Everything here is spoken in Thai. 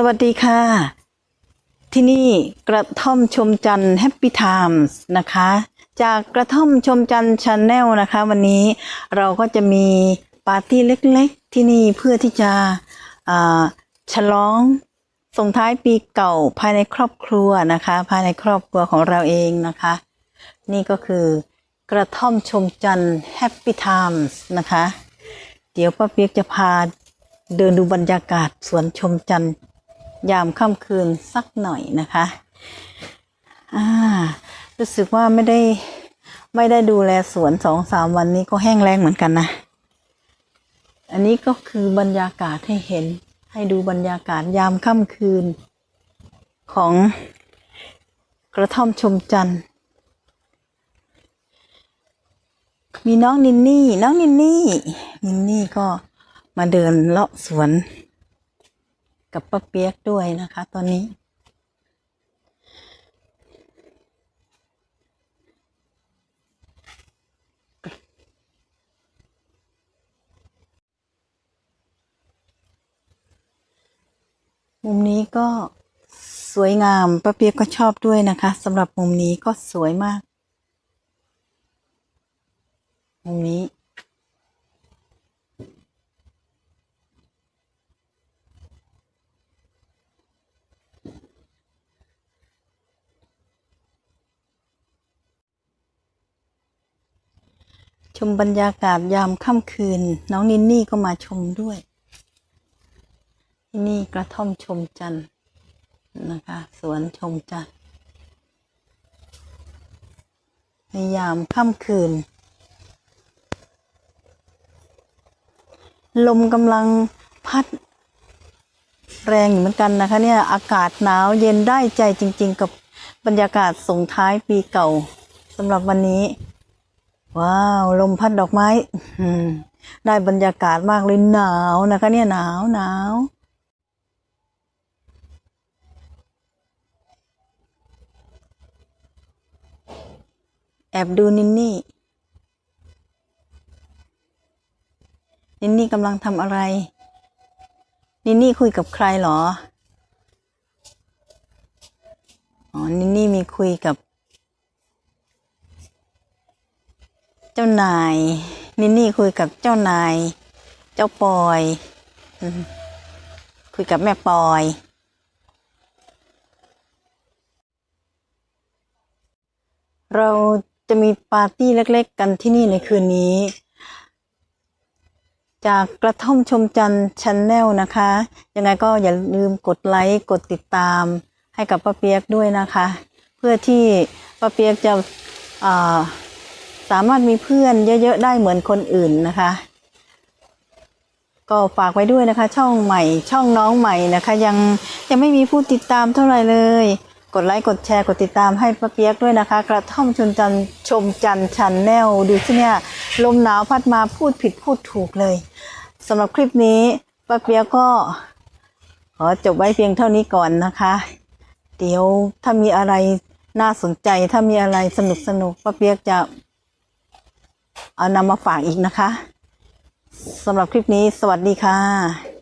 สวัสดีค่ะ ที่นี่กระท่อมชมจันทร์แฮปปี้ไทม์นะคะ จากกระท่อมชมจันทร์ชาแนลนะคะ วันนี้เราก็จะมีปาร์ตี้เล็กๆ ที่นี่เพื่อที่จะฉลองส่งท้ายปีเก่าภายในครอบครัวนะคะ ภายในครอบครัวของเราเองนะคะ นี่ก็คือกระท่อมชมจันทร์แฮปปี้ไทม์นะคะ เดี๋ยวป้าเปียกจะพาเดินดูบรรยากาศสวนชมจันทร์ ยามค่ำคืนสักหน่อยนะคะอ่ารู้สึกว่าไม่ได้ไม่ได้ดูแลสวนสองสามวันนี้ก็แห้งแล้งเหมือนกันนะ อันนี้ก็คือบรรยากาศให้เห็น ให้ดูบรรยากาศยามค่ำคืน ของกระท่อมชมจันทร์มีน้องนินนี่ น้องนินนี่ นินนี่ก็มาเดินเลาะสวน กับป้าเปียกด้วยนะคะตอนนี้ มุมนี้ก็สวยงามป้าเปียกก็ชอบด้วยนะคะสำหรับมุมนี้ก็สวยมาก มุมนี้ ชมบรรยากาศยามค่ำคืน น้องนินนี่ก็มาชมด้วย ที่นี่กระท่อมชมจันทร์นะคะ สวนชมจันทร์ในยามค่ำคืน ลมกำลังพัด แรงอยู่เหมือนกันนะคะเนี่ย อากาศหนาวเย็นได้ใจจริง ๆ กับบรรยากาศส่งท้ายปีเก่าสำหรับวันนี้ ว้าว ลมพัดดอกไม้อืมได้บรรยากาศมากเลยหนาวนะคะ เนี่ยหนาวหนาวแอบดูนินนี่ นินนี่กำลังทำอะไร นินนี่คุยกับใครเหรอ อ๋อ นินนี่มีคุยกับ จ้านายนินนี่คุยกับเจ้านาย เจ้าปอย คุยกับแม่ปอย เราจะมีปาร์ตี้เล็ก ๆ กันที่นี่ในคืนนี้ จากกระท่อมชมจันทร์ชนแนลนะคะ ยังไงก็อย่าลืมกดไลค์ กดติดตาม ให้กับป้าเปียกด้วยนะคะ เพื่อที่ป้าเปียกจะอ่า สามารถมีเพื่อนเยอะ ๆ ได้เหมือนคนอื่นนะคะ ก็ฝากไว้ด้วยนะคะ ช่องใหม่ ช่องน้องใหม่นะคะ ยังยังไม่มีผู้ติดตามเท่าไหร่เลย กดไลค์กดแชร์กดติดตามให้ป้าเปียกด้วยนะคะ กระท่อมชนจันชมจันชันแนลดูสิเนี่ยลมหนาวพัดมาพูดผิดพูดถูกเลยสำหรับคลิปนี้ป้าเปียกก็ขอจบไว้เพียงเท่านี้ก่อนนะคะ เดี๋ยวถ้ามีอะไรน่าสนใจถ้ามีอะไรสนุกสนุกป้าเปียกจะ เอานำมาฝากอีกนะคะสำหรับคลิปนี้สวัสดีค่ะ